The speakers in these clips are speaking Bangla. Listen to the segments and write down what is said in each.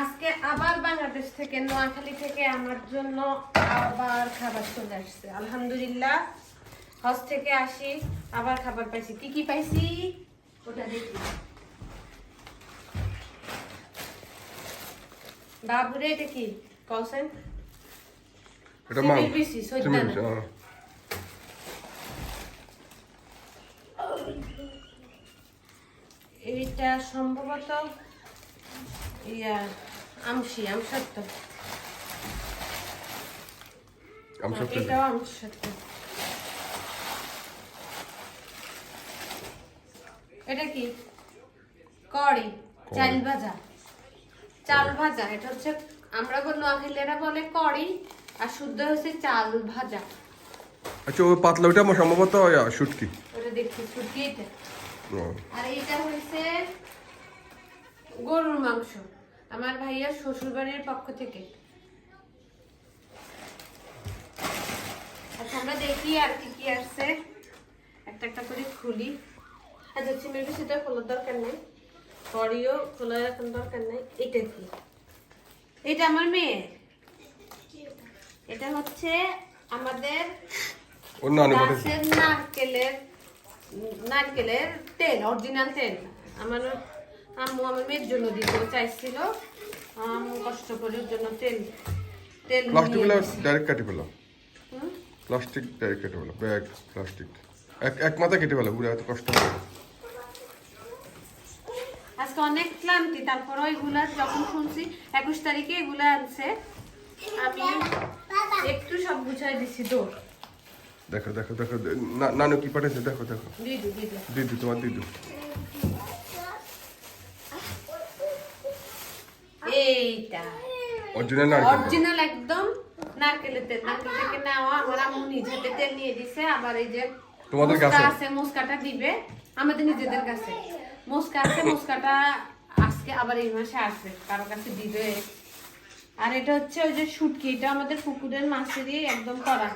আজকে আবার বাংলাদেশ থেকে নোয়াখালী থেকে আমার জন্য আবার খাবার চলে আসছে। আলহামদুলিল্লাহ হজ থেকে আসি আবার খাবার পাইছি। কি কি পাইছি? ওটা দেখি। বাবুরে এটা কি? কলসেন এটা হ্যাঁ। এইটা সম্ভবত ইয়া আমসি আমসত্ব আমি এটাও আমসত্ব এটা কি? কড়ি চাল ভাজা। চাল ভাজা এটা হচ্ছে আমরা নোয়াখালীরা বলে কড়ি আর শুদ্ধ হচ্ছে চাল ভাজা। আচ্ছা ওই পাতলা ওইটা সম্ভবত শুটকি। ওটা দেখছি শুটকি এটা আর এইটা হয়েছে গরুর মাংস আমার ভাইয়ার শ্বশুর বাড়ির পক্ষ থেকে। আচ্ছা আমরা দেখি আর কি কি আসছে। একটা একটা করে খুলি। আচ্ছা চিমের বেশিটা খোলার দরকার নেই। কড়িও খোলার এখন দরকার নেই। এটা কি? এটা আমার মেয়ে। এটা হচ্ছে আমাদের নারকেলের নারকেলের তেল অরিজিনাল তেল। আমার আম্মু আমার মেয়ের জন্য দিতে চাইছিল। আম্মু কষ্ট করে ওর জন্য তেল তেল নিয়ে প্লাস্টিকগুলো ডাইরেক্ট কাটি হুম? প্লাস্টিক ডাইরেক্ট কেটে পেলাম ব্যাগ প্লাস্টিক এক এক মাথা কেটে পেলাম পুরো এত কষ্ট হবে আজকে অনেক ক্লান্তি তারপর ওইগুলা যখন শুনছি একুশ তারিখে এগুলা আনছে। আমি একটু সব গুছাই দিছি তো দেখো দেখো দেখো না- নানু কি পাঠাইছে? দেখো দেখো। দিদু দিদু। দিদু তোমার দিদু। এইটা। অরিজিনাল না অরিজিনাল একদম নারকেলের তেল। নারকেল থেকে নেওয়া আমার আম্মু নিজে তেল নিয়ে দিছে আবার এই যে তোমাদের কাছে? আছে মুসকাটা দিবে। আমাদের নিজেদের কাছে। মুসকা আছে মুসকাটা আজকে আবার এই মাসে আসবে কারও কাছে দিবে। আর এটা হচ্ছে ওই যে শুটকি এটা আমাদের পুকুরের মাছেরই একদম করা।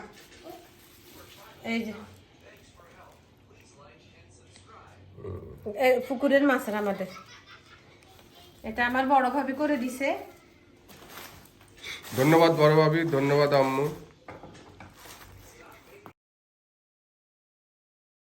এই যে। পুকুরের মাছের আমাদের। এটা আমার বড় ভাবি করে দিছে। ধন্যবাদ বড় ভাবি ধন্যবাদ আম্মু।